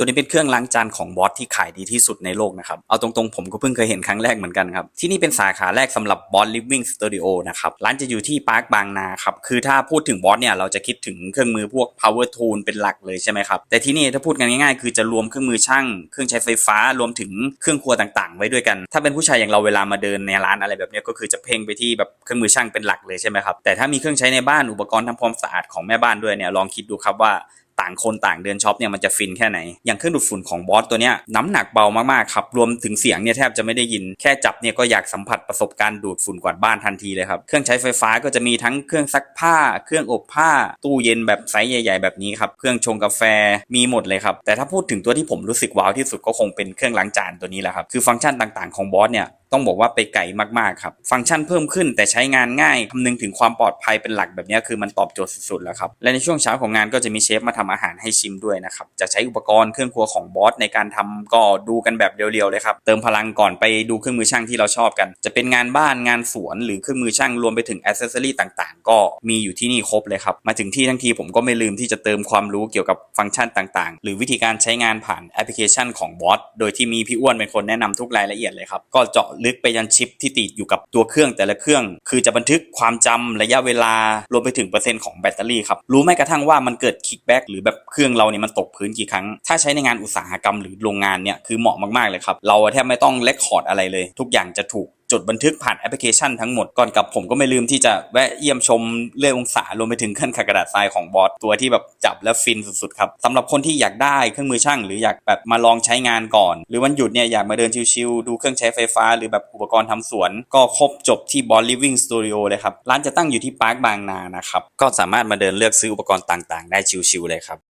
ตัวนี้เป็นเครื่องล้างจานของบอสที่ขายดีที่สุดในโลกนะครับ เอาตรงๆผมก็เพิ่งเคยเห็นครั้งแรกเหมือนกันครับ ที่นี่เป็นสาขาแรกสำหรับบอส Living Studio นะครับ ร้านจะอยู่ที่ปาร์คบางนาครับ คือถ้าพูดถึงบอสเนี่ยเราจะคิดถึงเครื่องมือพวก power tool เป็นหลักเลยใช่ไหมครับ แต่ที่นี่ถ้าพูดกันง่ายๆ คือจะรวมเครื่องมือช่าง เครื่องใช้ไฟฟ้ารวมถึงเครื่องครัวต่างๆ ไว้ด้วยกัน ถ้าเป็นผู้ชายอย่างเราเวลามาเดินในร้านอะไรแบบนี้ก็คือจะเพ่งไปที่แบบเครื่องมือช่างเป็นหลักเลยใช่ไหมครับแต่ถ้ามีเครื่องใช้ในบ้านอุปกรณ์ทำความสะอาดของแม่บ้านด้วยเนี่ยลองคิดดูครับว่าางคนต่างเดินช็อปเนี่ยมันจะฟินแค่ไหน อย่างเครื่องดูดฝุ่นของบอสตัวเนี้ยน้ำหนักเบามากๆครับ รวมถึงเสียงเนี่ยแทบจะไม่ได้ยิน แค่จับเนี่ยก็อยากสัมผัสประสบการณ์ดูดฝุ่นกวาดบ้านทันทีเลยครับ เครื่องใช้ไฟฟ้าก็จะมีทั้งเครื่องซักผ้า เครื่องอบผ้า ตู้เย็นแบบไซส์ใหญ่ ๆ แบบนี้ครับ เครื่องชงกาแฟมีหมดเลยครับ แต่ถ้าพูดถึงตัวที่ผมรู้สึกว้าวที่สุดก็คงเป็นเครื่องล้างจานตัวนี้แหละครับ คือฟังก์ชันต่างๆของบอสเนี่ย ต้องบอกว่าไปไกลมากๆครับ ฟังก์ชันเพิ่มขึ้นแต่ใช้งานง่ายคำนึงถึงความปลอดภัยเป็นหลักแบบนี้คือมันตอบโจทย์สุดๆแล้วครับ และในช่วงเช้าของงานก็จะมีเชฟมาทำอาหารให้ชิมด้วยนะครับ จะใช้อุปกรณ์เครื่องครัวของบอสในการทำก็ดูกันแบบเรียวๆเลยครับ เติมพลังก่อนไปดูเครื่องมือช่างที่เราชอบกัน จะเป็นงานบ้านงานสวนหรือเครื่องมือช่างรวมไปถึงอ c เซสซอรีต่างๆ ก็มีอยู่ที่นี่ครบเลยครับ มาถึงที่ทั้งทีผมก็ไม่ลืมที่จะเติมความรู้เกี่ยวกับฟังก์ชันต่างๆ หรือวิธีการใช้งานผ่านแอปพลิเคชันของบอสโดยที่มีพี่อ้วนเป็นคนแนะนำทุกรายละเอียดเลยครับก็เจาะลึกไปยันชิปที่ติดอยู่กับตัวเครื่องแต่ละเครื่อง คือจะบันทึกความจำระยะเวลารวมไปถึงเปอร์เซ็นต์ของแบตเตอรี่ครับรู้แม้กระทั่งว่ามันเกิดคิกแบ็กหรือแบบเครื่องเราเนี่ยมันตกพื้นกี่ครั้ง ถ้าใช้ในงานอุตสาหกรรมหรือโรงงานเนี่ยคือเหมาะมากๆเลยครับเราแทบไม่ต้องเลคคอร์ดอะไรเลย ทุกอย่างจะถูก จดบันทึกผ่านแอปพลิเคชันทั้งหมดก่อนกลับผมก็ไม่ลืมที่จะแวะเยี่ยมชมเลื่อยองศารวมไปถึงเครื่องขัดกระดาษทรายของบอสตัวที่แบบจับแล้วฟินสุดๆครับสำหรับคนที่อยากได้เครื่องมือช่าง หรืออยากแบบมาลองใช้งานก่อน หรือวันหยุดเนี่ยอยากมาเดินชิลๆดูเครื่องใช้ไฟฟ้า หรือแบบอุปกรณ์ทำสวน ก็ครบจบที่บอส Living Studio เลยครับร้านจะตั้งอยู่ที่ปาร์คบางนานะครับก็สามารถมาเดินเลือกซื้ออุปกรณ์ต่างๆ ได้ชิลๆเลยครับ